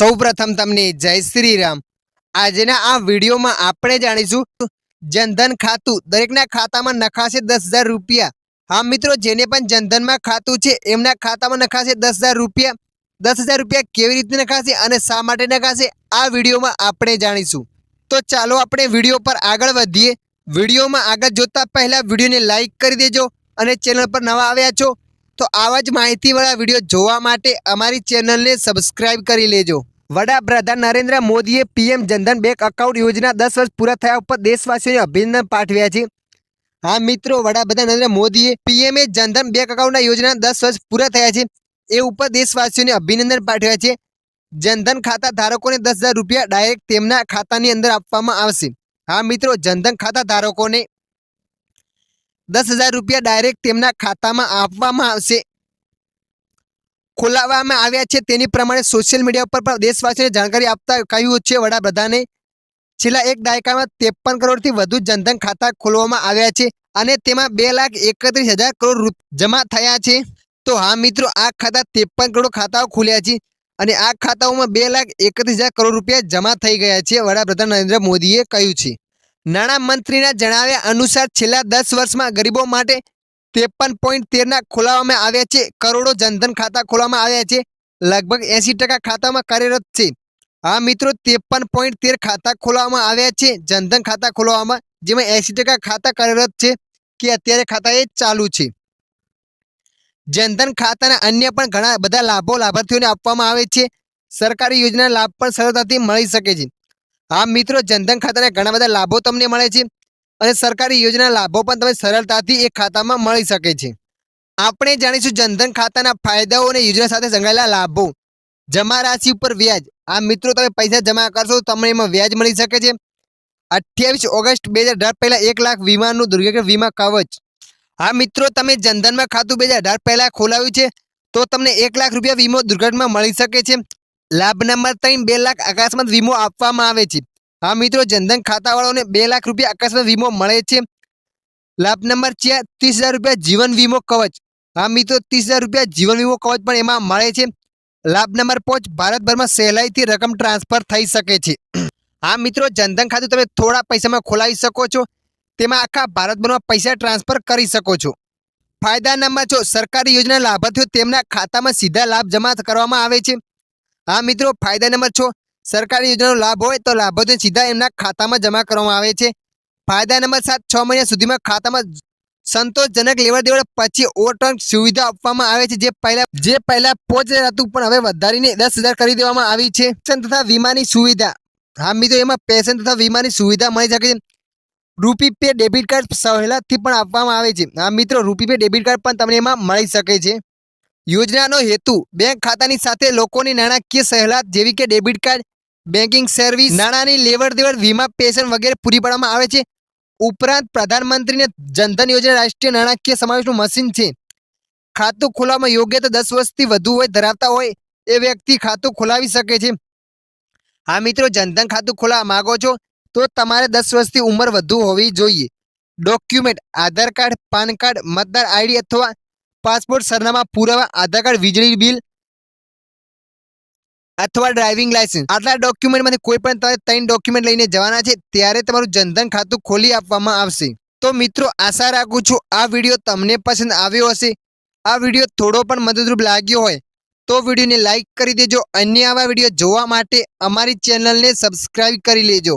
સૌપ્રથમ તમને જય શ્રી રામ આજના આ વિડીયોમાં આપણે જાણીશું જનધન ખાતું. દરેકના ખાતામાં નખાશે દસ હજાર રૂપિયા. હા મિત્રો, જેને પણ જનધનમાં ખાતું છે, એમના ખાતામાં નખાશે દસ હજાર રૂપિયા. દસ હજાર રૂપિયા કેવી રીતે નખાશે અને શા માટે નખાશે, આ વિડીયોમાં આપણે જાણીશું. તો ચાલો આપણે વીડિયો પર આગળ વધીએ. વિડીયોમાં આગળ જોતા પહેલાં વિડીયોને લાઇક કરી દેજો અને ચેનલ પર નવા આવ્યા છો, તો આવા જ માહિતીવાળા વીડિયો જોવા માટે અમારી ચેનલને સબસ્ક્રાઇબ કરી લેજો. વડાપ્રધાન નરેન્દ્ર મોદીએ પીએમ જનધન બેંક એકાઉન્ટ યોજના દસ વર્ષ પૂરા થયા ઉપર દેશવાસીઓને અભિનંદન પાઠવ્યા છે. હા, મિત્રો, વડાપ્રધાન નરેન્દ્ર મોદીએ પીએમએ જનધન બેંક એકાઉન્ટના યોજના દસ વર્ષ પૂરા થયા છે. એ ઉપર દેશવાસીઓને અભિનંદન પાઠવ્યા છે. જનધન ખાતા ધારકોને દસ હજાર રૂપિયા ડાયરેક્ટ તેમના ખાતાની અંદર આપવામાં આવશે. હા, મિત્રો, જનધન ખાતા ધારકોને દસ હજાર રૂપિયા ડાયરેક્ટ તેમના ખાતામાં આપવામાં આવશે. ખોલાવવામાં આવ્યા છે. તેની પ્રમાણે સોશિયલ મીડિયા ઉપર પણ દેશવાસીઓને જાણકારી આપતા કહ્યું છે વડાપ્રધાને. છેલ્લા એક દાયકામાં ત્રેપન કરોડથી વધુ જનધન ખાતા ખોલવામાં આવ્યા છે અને તેમાં બે લાખ એકત્રીસ હજાર કરોડ જમા થયા છે. તો હા મિત્રો, આ ખાતા ત્રેપન કરોડ ખાતાઓ ખોલ્યા છે અને આ ખાતાઓમાં બે લાખ એકત્રીસ હજાર કરોડ રૂપિયા જમા થઈ ગયા છે, વડાપ્રધાન નરેન્દ્ર મોદીએ કહ્યું છે. નાણાં મંત્રીના જણાવ્યા અનુસાર છેલ્લા દસ વર્ષમાં ગરીબો માટે ત્રેપન પોઈન્ટ તેરના ખોલાવવામાં આવ્યા છે. કરોડો જનધન ખાતા ખોલવામાં આવ્યા છે. લગભગ એંસી ટકા ખાતામાં કાર્યરત છે. હા મિત્રો, ત્રેપન પોઈન્ટ તેર ખાતા ખોલવામાં આવ્યા છે. જનધન ખાતા ખોલવામાં, જેમાં એંસી ટકા ખાતા કાર્યરત છે કે અત્યારે ખાતા એ ચાલુ છે. જનધન ખાતાના અન્ય પણ ઘણા બધા લાભો લાભાર્થીઓને આપવામાં આવે છે. સરકારી યોજના લાભ પણ સરળતાથી મળી શકે છે. હા મિત્રો, જનધન ખાતાના ઘણા બધા લાભો તમને મળે છે. અને સરકારી યોજના લાભો પણ તમે સરળતાથી એ ખાતામાં મળી શકે છે. આપણે જાણીશું જનધન ખાતાના ફાયદાઓ અને યોજના સાથે સંકળાયેલા લાભો. જમા રાશિ ઉપર વ્યાજ. આ મિત્રો, તમે પૈસા જમા કરશો તો તમને એમાં વ્યાજ મળી શકે છે. અઠ્યાવીસ ઓગસ્ટ બે હજાર અઢાર પહેલાં એક લાખ વીમાનું દુર્ઘટના વીમા કવચ. હા મિત્રો, તમે જનધનમાં ખાતું બે હજાર અઢાર પહેલાં ખોલાવ્યું છે તો તમને એક લાખ રૂપિયા વીમો દુર્ઘટનામાં મળી શકે છે. લાભ નંબર ત્રણ, બે લાખ અકસ્માત વીમો આપવામાં આવે છે. હા મિત્રો, જનધન ખાતાવાળાઓને બે લાખ રૂપિયા અકસ્માત વીમો મળે છે. લાભ નંબર ચાર ત્રીસ હજાર રૂપિયા જીવન વીમો કવચ. હા મિત્રો, ત્રીસ હજાર રૂપિયા જીવન વીમો કવચ પણ એમાં મળે છે. લાભ નંબર પાંચ, ભારતભરમાં સહેલાઈથી રકમ ટ્રાન્સફર થઈ શકે છે. હા મિત્રો, જનધન ખાતું તમે થોડા પૈસામાં ખોલાવી શકો છો. તેમાં આખા ભારતભરમાં પૈસા ટ્રાન્સફર કરી શકો છો. ફાયદા નંબર છો, સરકારી યોજના લાભાર્થીઓ તેમના ખાતામાં સીધા લાભ જમા કરવામાં આવે છે. હા મિત્રો, ફાયદા નંબર છો સરકારી યોજનાનો લાભ હોય તો લાભાર્થીઓ સીધા એમના ખાતામાં જમા કરવામાં આવે છે. ફાયદા નંબર સાત, છ મહિના સુધીમાં ખાતામાં સંતોષજનક લેવડ દેવડ પછી ઓવરટર્ન સુવિધા આપવામાં આવે છે. જે પહેલા જે પહેલા પોચ હતું, પણ હવે વધારીને દસ હજાર કરી દેવામાં આવી છે. પેન્શન તથા વીમાની સુવિધા. હા, મિત્રો, એમાં પેન્શન તથા વીમાની સુવિધા મળી શકે છે. રૂપી પે ડેબિટ કાર્ડ સહેલાથી પણ આપવામાં આવે છે. હા, મિત્રો, રૂપી પે ડેબિટ કાર્ડ પણ તમને એમાં મળી શકે છે. યોજનાનો હેતુ, બેંક ખાતાની સાથે લોકોની નાણાકીય સહેલાત જેવી કે ડેબિટ કાર્ડ બેન્કિંગ સર્વિસ, નાણાંની લેવડ દેવડ, વીમા, પેન્શન વગેરે પૂરી પાડવામાં આવે છે. ઉપરાંત પ્રધાનમંત્રીને જનધન યોજના રાષ્ટ્રીય નાણાકીય સમાવેશનું મશીન છે. ખાતું ખોલાવવામાં યોગ્ય તો દસ વર્ષથી વધુ હોય, ધરાવતા હોય એ વ્યક્તિ ખાતું ખોલાવી શકે છે. હા મિત્રો, જનધન ખાતું ખોલાવવા માંગો છો તો તમારે દસ વર્ષથી ઉંમર વધુ હોવી જોઈએ. Document, Aadhaar card, PAN card, મતદાર આઈડી અથવા પાસપોર્ટ સરનામા પુરાવા, આધાર કાર્ડ, વીજળી બિલ અથવા ડ્રાઇવિંગ લાયસન્સ આટલા ડોક્યુમેન્ટમાંથી કોઈ પણ ત્રણ ડોક્યુમેન્ટ લઈને જવાના છે, ત્યારે તમારું જનધન ખાતું ખોલી આપવામાં આવશે. તો મિત્રો, આશા રાખું છું આ વીડિયો તમને પસંદ આવ્યો હશે. આ વીડિયો થોડો પણ મદદરૂપ લાગ્યો હોય, તો વિડીયોને લાઇક કરી દેજો. અન્ય આવા વીડિયો જોવા માટે અમારી ચેનલને સબસ્ક્રાઇબ કરી લેજો.